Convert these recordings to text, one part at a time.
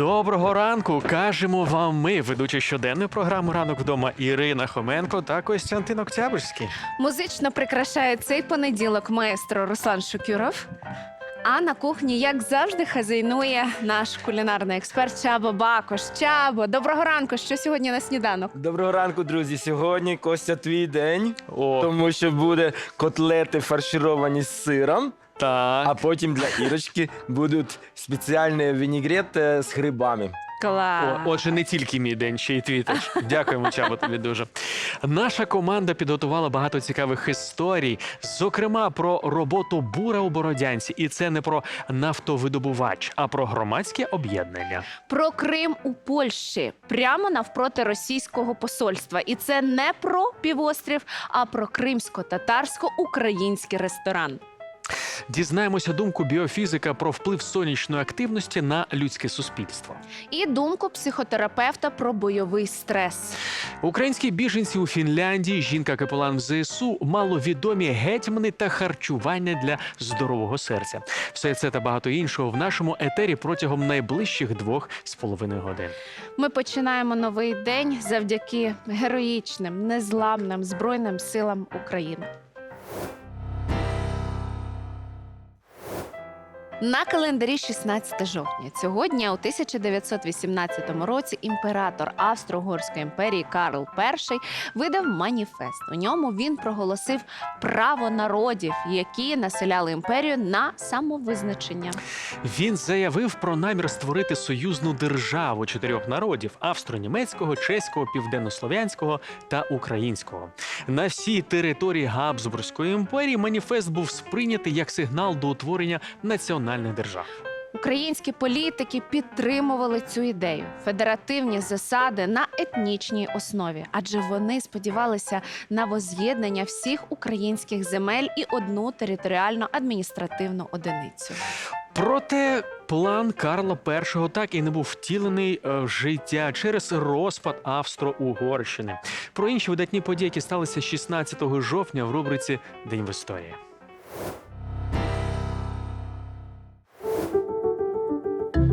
Доброго ранку! Кажемо вам ми, ведучі щоденної програми Ранок вдома Ірина Хоменко та Костянтин Октябрьський. Музично прикрашає цей понеділок маестро Руслан Шукюров. А на кухні, як завжди, хазяйнує наш кулінарний експерт Чабо Бакош. Чабо, доброго ранку! Що сьогодні на сніданок? Доброго ранку, друзі. Сьогодні Костя твій день, О, тому що буде котлети фаршировані з сиром, так. а потім для Ірочки будуть спеціальні вінігрет е, з грибами. Клас! О, отже, не тільки мій день, ще й твій теж. Дякуємо, Чабо, тобі дуже. Наша команда підготувала багато цікавих історій, зокрема про роботу бура у Бородянці. І це не про нафтовидобувач, а про громадське об'єднання. Про Крим у Польщі прямо навпроти російського посольства. І це не про півострів, а про кримсько-татарсько-український ресторан. Дізнаємося думку біофізика про вплив сонячної активності на людське суспільство. І думку психотерапевта про бойовий стрес. Українські біженці у Фінляндії, жінка капелан в ЗСУ, маловідомі гетьмани та харчування для здорового серця. Все це та багато іншого в нашому етері протягом найближчих двох з половиною годин. Ми починаємо новий день завдяки героїчним, незламним збройним силам України. На календарі 16 жовтня цього дня у 1918 році імператор Австро-Угорської імперії Карл І видав маніфест. У ньому він проголосив право народів, які населяли імперію на самовизначення. Він заявив про намір створити союзну державу чотирьох народів: австро-німецького, чеського, південнослов'янського та українського. На всій території Габсбурзької імперії маніфест був сприйнятий як сигнал до утворення національних держав. Українські політики підтримували цю ідею федеративні засади на етнічній основі, адже вони сподівалися на воз'єднання всіх українських земель і одну територіально адміністративну одиницю. Проте план Карла І так і не був втілений е, в життя через розпад Австро-Угорщини. Про інші видатні події, які сталися 16 жовтня в рубриці День в історії. –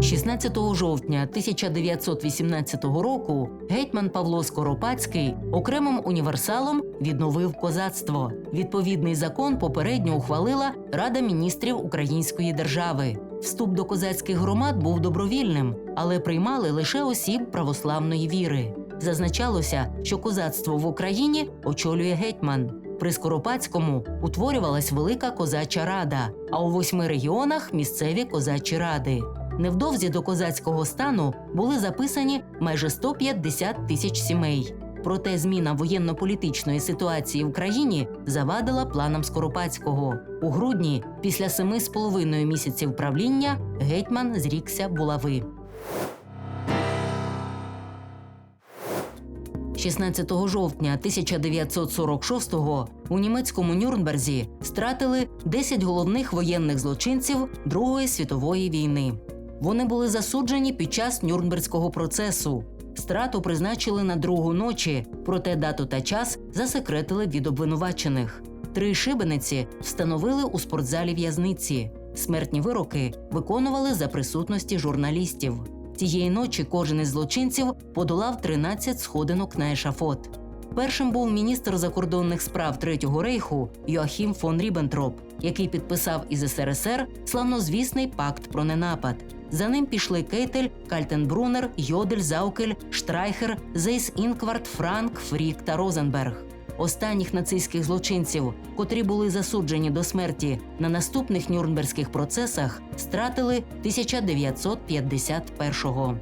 16 жовтня 1918 року гетьман Павло Скоропадський окремим універсалом відновив козацтво. Відповідний закон попередньо ухвалила Рада міністрів Української держави. Вступ до козацьких громад був добровільним, але приймали лише осіб православної віри. Зазначалося, що козацтво в Україні очолює гетьман. При Скоропадському утворювалась велика козача рада, а у восьми регіонах місцеві козачі ради. Невдовзі до козацького стану були записані майже 150 тисяч сімей. Проте зміна воєнно-політичної ситуації в країні завадила планам Скоропадського. У грудні, після семи з половиною місяців правління, гетьман зрікся булави. 16 жовтня 1946-го у німецькому Нюрнберзі стратили 10 головних воєнних злочинців Другої світової війни. Вони були засуджені під час Нюрнберзького процесу. Страту призначили на другу ночі, проте дату та час засекретили від обвинувачених. Три шибениці встановили у спортзалі в'язниці. Смертні вироки виконували за присутності журналістів. Тієї ночі кожен із злочинців подолав 13 сходинок на ешафот. Першим був міністр закордонних справ Третього рейху Йоахім фон Ріббентроп, який підписав із СРСР славнозвісний пакт про ненапад. За ним пішли Кейтель, Кальтенбрунер, Йодель, Заукель, Штрайхер, Зейс Інкварт, Франк, Фрік та Розенберг. Останніх нацистських злочинців, котрі були засуджені до смерті на наступних нюрнберзьких процесах, стратили 1951-го.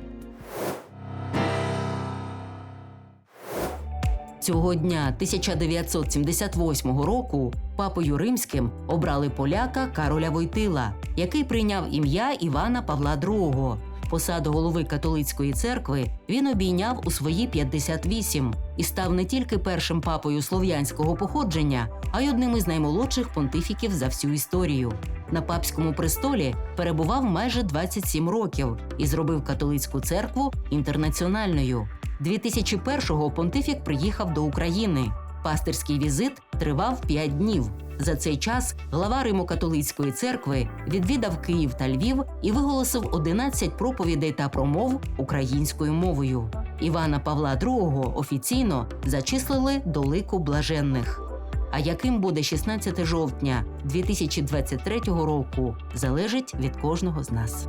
Цього дня 1978 року папою римським обрали поляка Кароля Войтила, який прийняв ім'я Івана Павла II. Посаду голови католицької церкви він обійняв у свої 58 і став не тільки першим папою слов'янського походження, а й одним із наймолодших понтифіків за всю історію. На папському престолі перебував майже 27 років і зробив католицьку церкву інтернаціональною. 2001-го понтифік приїхав до України. Пастирський візит тривав 5 днів. За цей час глава Римо-католицької церкви відвідав Київ та Львів і виголосив 11 проповідей та промов українською мовою. Івана Павла II офіційно зачислили до лику блаженних. А яким буде 16 жовтня 2023 року, залежить від кожного з нас.